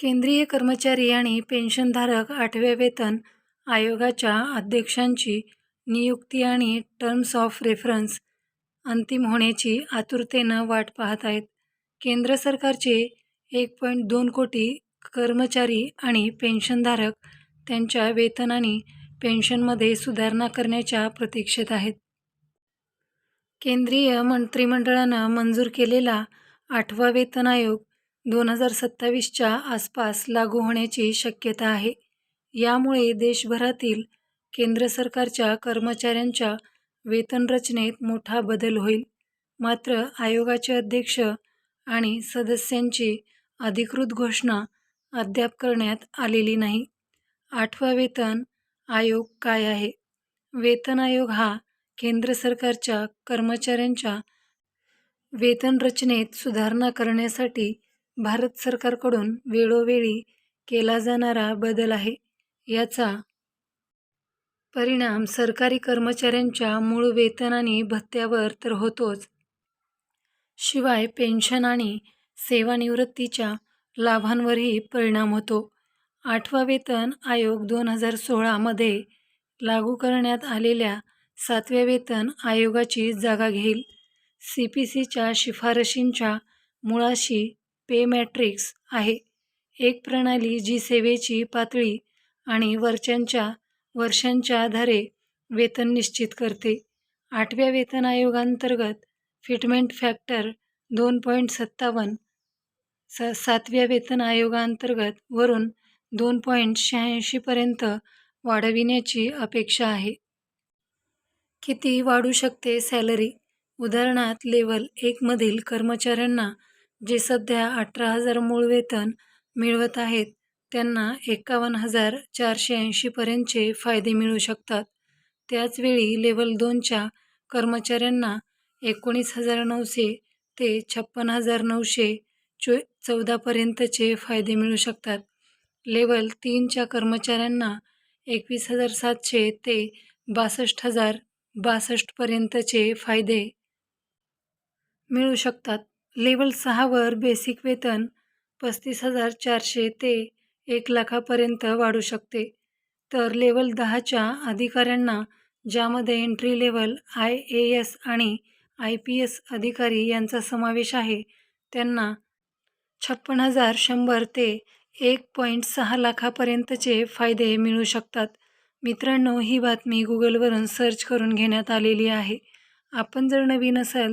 केंद्रीय कर्मचारी आणि पेन्शनधारक आठव्या वेतन आयोगाच्या अध्यक्षांची नियुक्ती आणि टर्म्स ऑफ रेफरन्स अंतिम होण्याची आतुरतेनं वाट पाहत आहेत. केंद्र सरकारचे एक पॉईंट दोन कोटी कर्मचारी आणि पेन्शनधारक त्यांच्या वेतन आणि पेन्शनमध्ये सुधारणा करण्याच्या प्रतीक्षेत आहेत. केंद्रीय मंत्रिमंडळानं मंजूर केलेला आठवा वेतन आयोग दोन हजार सत्तावीसच्या आसपास लागू होण्याची शक्यता आहे. यामुळे देशभरातील केंद्र सरकारच्या कर्मचाऱ्यांच्या वेतन रचनेत मोठा बदल होईल. मात्र आयोगाचे अध्यक्ष आणि सदस्यांची अधिकृत घोषणा अद्याप करण्यात आलेली नाही. आठवा वेतन आयोग काय आहे? वेतन आयोग हा केंद्र सरकारच्या कर्मचाऱ्यांच्या वेतन रचनेत सुधारणा करण्यासाठी भारत सरकारकडून वेळोवेळी केला जाणारा बदल आहे. याचा परिणाम सरकारी कर्मचाऱ्यांच्या मूळ वेतन आणि भत्त्यावर तर होतोच. शिवाय पेन्शन आणि सेवानिवृत्तीच्या लाभांवरही परिणाम होतो. आठवा वेतन आयोग दोन हजार सोळामध्ये लागू करण्यात आलेल्या सातव्या वेतन आयोगाची जागा घेईल. सी पी सीच्या शिफारशींच्या मुळाशी पे मॅट्रिक्स आहे, एक प्रणाली जी सेवेची पातळी आणि वर्षांच्या आधारे वेतन निश्चित करते. आठव्या वेतन आयोगांतर्गत फिटमेंट फॅक्टर दोन पॉईंट सत्तावन्न, सातव्या वेतन आयोगांतर्गत वरून दोन पॉईंट शहाऐंशीपर्यंत वाढविण्याची अपेक्षा आहे. किती वाढू शकते सॅलरी? उदाहरणार्थ लेवल एकमधील कर्मचाऱ्यांना जे सध्या अठरा हजार मूळ वेतन मिळवत आहेत त्यांना एकावन्न हजार चारशे ऐंशीपर्यंतचे फायदे मिळू शकतात. त्याचवेळी लेवल दोनच्या कर्मचाऱ्यांना एकोणीस हजार नऊशे ते छप्पन हजार नऊशे चो चौदापर्यंतचे फायदे मिळू शकतात. लेवल तीनच्या कर्मचाऱ्यांना एकवीस हजार सातशे ते बासष्ट हजार बासष्टपर्यंतचे फायदे मिळू शकतात. लेवल सहावर बेसिक वेतन पस्तीस हजार चारशे ते एक लाखापर्यंत वाढू शकते. तर लेवल दहाच्या अधिकाऱ्यांना, ज्यामध्ये entry level I A S आणि आय पी एस अधिकारी यांचा समावेश आहे, त्यांना छप्पन हजार शंभर ते एक पॉईंट सहा लाखापर्यंतचे फायदे मिळू शकतात. मित्रांनो, ही बातमी गुगलवरून सर्च करून घेण्यात आलेली आहे. आपण जर नवीन असाल